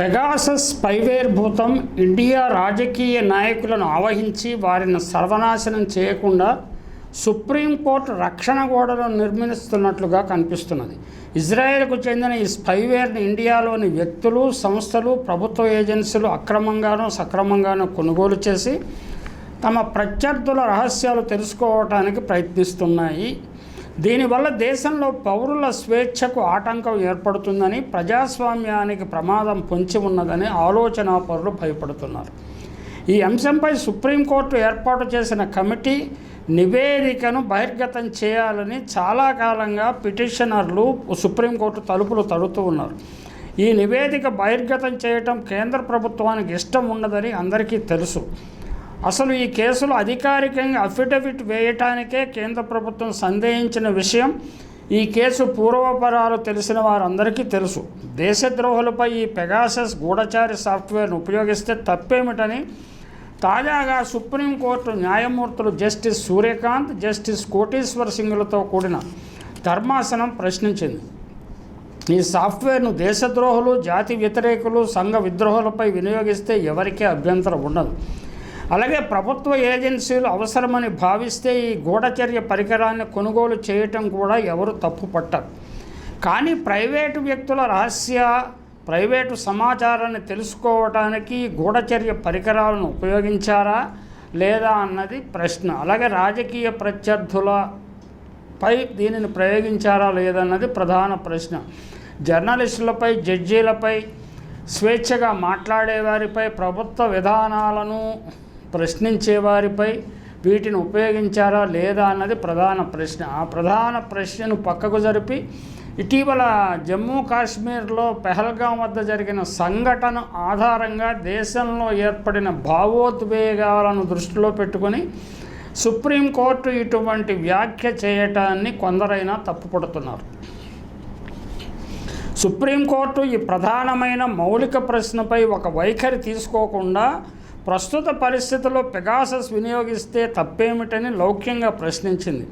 Pegasus spyware భూతం India రాజకీయ నాయకులను ఆవహించి వారిని సర్వనాశనం చేయకుండా సుప్రీంకోర్టు రక్షణ గోడలను నిర్మిస్తున్నట్లుగా కనిపిస్తున్నది. ఇజ్రాయెల్కు చెందిన ఈ స్పైవేర్ని ఇండియాలోని వ్యక్తులు సంస్థలు ప్రభుత్వ ఏజెన్సీలు అక్రమంగానూ సక్రమంగానూ కొనుగోలు చేసి తమ ప్రత్యర్థుల రహస్యాలు తెలుసుకోవటానికి ప్రయత్నిస్తున్నాయి. దీనివల్ల దేశంలో పౌరుల స్వేచ్ఛకు ఆటంకం ఏర్పడుతుందని ప్రజాస్వామ్యానికి ప్రమాదం పొంచి ఉన్నదని ఆలోచన పౌరులు భయపడుతున్నారు. ఈ అంశంపై సుప్రీంకోర్టు ఏర్పాటు చేసిన కమిటీ నివేదికను బహిర్గతం చేయాలని చాలా కాలంగా పిటిషనర్లు సుప్రీంకోర్టు తలుపులు తడుతూ ఉన్నారు. ఈ నివేదిక బహిర్గతం చేయటం కేంద్ర ప్రభుత్వానికి ఇష్టం ఉండదని అందరికీ తెలుసు. అసలు ఈ కేసులో అధికారికంగా అఫిడవిట్ వేయటానికే కేంద్ర ప్రభుత్వం సందేహించిన విషయం. ఈ కేసు పూర్వపరాలు తెలిసిన వారందరికీ తెలుసు. దేశద్రోహులపై ఈ పెగాసస్ గూఢచారి సాఫ్ట్వేర్ను ఉపయోగిస్తే తప్పేమిటని తాజాగా సుప్రీంకోర్టు న్యాయమూర్తులు జస్టిస్ సూర్యకాంత్ జస్టిస్ కోటేశ్వర్ సింగ్లతో కూడిన ధర్మాసనం ప్రశ్నించింది. ఈ సాఫ్ట్వేర్ను దేశద్రోహులు జాతి వ్యతిరేకులు సంఘ విద్రోహులపై వినియోగిస్తే ఎవరికీ అభ్యంతరం ఉండదు. అలాగే ప్రభుత్వ ఏజెన్సీలు అవసరమని భావిస్తే ఈ గూఢచర్య పరికరాన్ని కొనుగోలు చేయటం కూడా ఎవరు తప్పు పట్టరు. కానీ ప్రైవేటు వ్యక్తుల రహస్య ప్రైవేటు సమాచారాన్ని తెలుసుకోవటానికి గూఢచర్య పరికరాలను ఉపయోగించారా లేదా అన్నది ప్రశ్న. అలాగే రాజకీయ ప్రత్యర్థులపై దీనిని ప్రయోగించారా లేదన్నది ప్రధాన ప్రశ్న. జర్నలిస్టులపై జడ్జీలపై స్వేచ్ఛగా మాట్లాడేవారిపై ప్రభుత్వ విధానాలను ప్రశ్నించేవారిపై వీటిని ఉపయోగించారా లేదా అన్నది ప్రధాన ప్రశ్న. ఆ ప్రధాన ప్రశ్నను పక్కకు జరిపి ఇటీవల జమ్మూ కాశ్మీర్లో పెహల్గాం వద్ద జరిగిన సంఘటన ఆధారంగా దేశంలో ఏర్పడిన భావోద్వేగాలను దృష్టిలో పెట్టుకొని సుప్రీంకోర్టు ఇటువంటి వ్యాఖ్య చేయటాన్ని కొందరైనా తప్పుపడుతున్నారు. సుప్రీంకోర్టు ఈ ప్రధానమైన మౌలిక ప్రశ్నపై ఒక వైఖరి తీసుకోకుండా ప్రస్తుత పరిస్థితుల్లో పెగాసస్ వినియోగిస్తే తప్పేమిటని లౌక్యంగా ప్రశ్నించింది.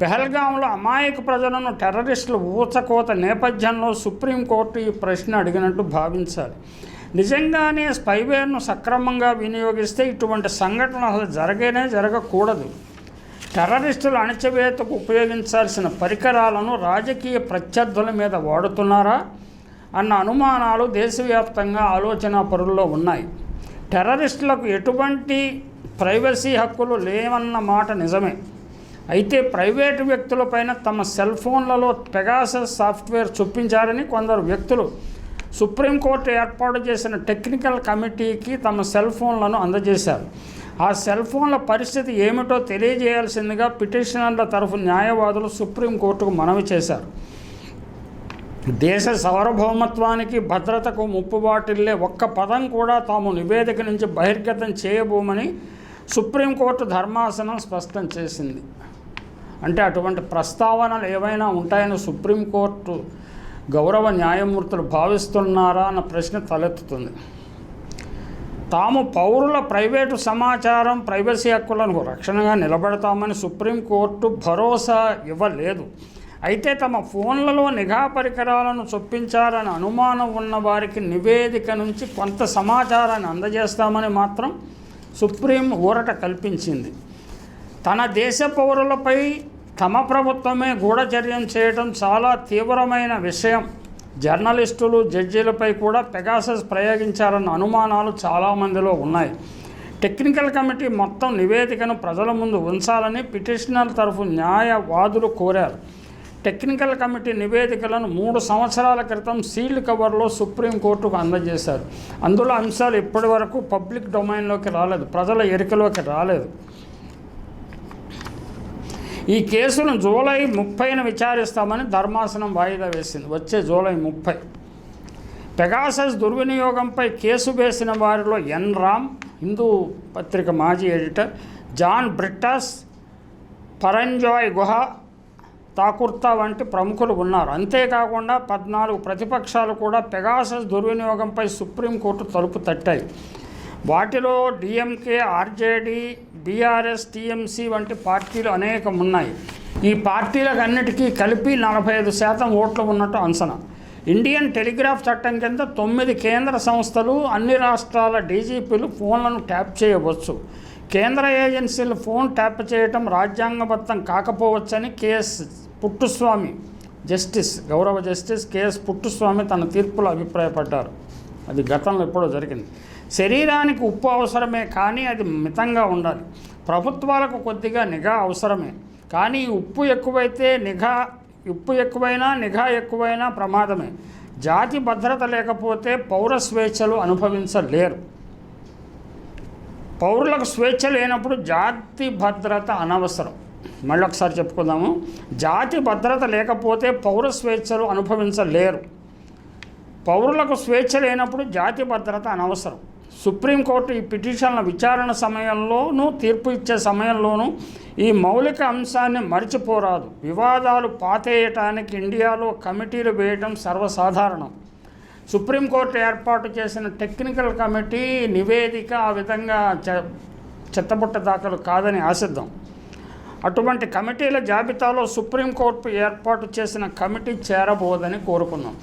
పెహల్గాంలో అమాయక ప్రజలను టెర్రరిస్టులు ఊచకోత నేపథ్యంలో సుప్రీంకోర్టు ఈ ప్రశ్న అడిగినట్టు భావించాలి. నిజంగానే స్పైవేర్ను సక్రమంగా వినియోగిస్తే ఇటువంటి సంఘటనలు అసలు జరగనే జరగకూడదు. టెర్రరిస్టుల అణచివేతకు ఉపయోగించాల్సిన పరికరాలను రాజకీయ ప్రత్యర్థుల మీద వాడుతున్నారా? అన్న అనుమానాలు దేశవ్యాప్తంగా ఆలోచన పరుల్లో ఉన్నాయి. టెర్రరిస్టులకు ఎటువంటి ప్రైవసీ హక్కులు లేవన్న మాట నిజమే. అయితే ప్రైవేటు వ్యక్తులపైన తమ సెల్ ఫోన్లలో పెగాసస్ సాఫ్ట్వేర్ చొప్పించారని కొందరు వ్యక్తులు సుప్రీంకోర్టు ఏర్పాటు చేసిన టెక్నికల్ కమిటీకి తమ సెల్ ఫోన్లను అందజేశారు. ఆ సెల్ ఫోన్ల పరిస్థితి ఏమిటో తెలియజేయాల్సిందిగా పిటిషనర్ల తరఫు న్యాయవాదులు సుప్రీంకోర్టుకు మనవి చేశారు. దేశ సార్వభౌమత్వానికి భద్రతకు ముప్పుబాటిల్లే ఒక్క పదం కూడా తాము నివేదిక నుంచి బహిర్గతం చేయబోమని సుప్రీంకోర్టు ధర్మాసనం స్పష్టం చేసింది. అంటే అటువంటి ప్రస్తావనలు ఏవైనా ఉంటాయని సుప్రీంకోర్టు గౌరవ న్యాయమూర్తులు భావిస్తున్నారా అన్న ప్రశ్న తలెత్తుతుంది. తాము పౌరుల ప్రైవేటు సమాచారం ప్రైవసీ హక్కులను రక్షణగా నిలబడతామని సుప్రీంకోర్టు భరోసా ఇవ్వలేదు. అయితే తమ ఫోన్లలో నిఘా పరికరాలను చొప్పించారని అనుమానం ఉన్న వారికి నివేదిక నుంచి కొంత సమాచారాన్ని అందజేస్తామని మాత్రం సుప్రీం ఊరట కల్పించింది. తన దేశ పౌరులపై తమ ప్రభుత్వమే గూఢచర్యం చేయడం చాలా తీవ్రమైన విషయం. జర్నలిస్టులు జడ్జీలపై కూడా పెగాసస్ ప్రయోగించారన్న అనుమానాలు చాలామందిలో ఉన్నాయి. టెక్నికల్ కమిటీ మొత్తం నివేదికను ప్రజల ముందు ఉంచాలని పిటిషనర్ తరఫు న్యాయవాదులు కోరారు. టెక్నికల్ కమిటీ నివేదికలను మూడు సంవత్సరాల క్రితం సీల్డ్ కవర్లో సుప్రీంకోర్టుకు అందజేశారు. అందులో అంశాలు ఇప్పటి వరకు పబ్లిక్ డొమైన్లోకి రాలేదు ప్రజల ఎరికలోకి రాలేదు. ఈ కేసును జూలై ముప్పైన విచారిస్తామని ధర్మాసనం వాయిదా వేసింది. వచ్చే జూలై ముప్పై. పెగాసస్ దుర్వినియోగంపై కేసు వేసిన వారిలో ఎన్ రామ్ హిందూ పత్రిక మాజీ ఎడిటర్ జాన్ బ్రిట్టాస్ పరంజాయ్ గుహ తాకుర్తా వంటి ప్రముఖులు ఉన్నారు. అంతేకాకుండా పద్నాలుగు ప్రతిపక్షాలు కూడా పెగాసస్ దుర్వినియోగంపై సుప్రీంకోర్టు తలుపు తట్టాయి. వాటిలో డిఎంకే ఆర్జేడీ బీఆర్ఎస్ టీఎంసీ వంటి పార్టీలు అనేకం ఉన్నాయి. ఈ పార్టీలకు అన్నిటికీ కలిపి నలభై ఐదు శాతం ఓట్లు ఉన్నట్టు అంచనా. ఇండియన్ టెలిగ్రాఫ్ చట్టం కింద తొమ్మిది కేంద్ర సంస్థలు అన్ని రాష్ట్రాల డీజీపీలు ఫోన్లను ట్యాప్ చేయవచ్చు. కేంద్ర ఏజెన్సీలు ఫోన్ ట్యాప్ చేయటం రాజ్యాంగబద్ధం కాకపోవచ్చని కేఎస్ పుట్టుస్వామి జస్టిస్ గౌరవ జస్టిస్ కేఎస్ పుట్టుస్వామి తన తీర్పులో అభిప్రాయపడ్డారు. అది గతంలో ఎప్పుడో జరిగింది. శరీరానికి ఉప్పు అవసరమే కానీ అది మితంగా ఉండాలి. ప్రభుత్వాలకు కొద్దిగా నిఘా అవసరమే కానీ ఉప్పు ఎక్కువైతే నిఘా ఉప్పు ఎక్కువైనా నిఘా ఎక్కువైనా ప్రమాదమే. జాతి భద్రత లేకపోతే పౌర స్వేచ్ఛలు అనుభవించలేరు. పౌరులకు స్వేచ్ఛ లేనప్పుడు జాతి భద్రత అనవసరం. మళ్ళీ ఒకసారి చెప్పుకుందాము. జాతి భద్రత లేకపోతే పౌర స్వేచ్ఛలు అనుభవించలేరు. పౌరులకు స్వేచ్ఛ లేనప్పుడు జాతి భద్రత అనవసరం. సుప్రీంకోర్టు ఈ పిటిషన్ల విచారణ సమయంలోనూ తీర్పు ఇచ్చే సమయంలోనూ ఈ మౌలిక అంశాన్ని మరిచిపోరాదు. వివాదాలు పాతేయటానికి ఇండియాలో కమిటీలు వేయటం సర్వసాధారణం. సుప్రీంకోర్టు ఏర్పాటు చేసిన టెక్నికల్ కమిటీ నివేదిక ఆ విధంగా చె చెత్తబుట్ట దాఖలు కాదని ఆశిద్దాం. అటువంటి కమిటీల జాబితాలో సుప్రీంకోర్టు ఏర్పాటు చేసిన కమిటీ చేరబోదని కోరుకున్నాం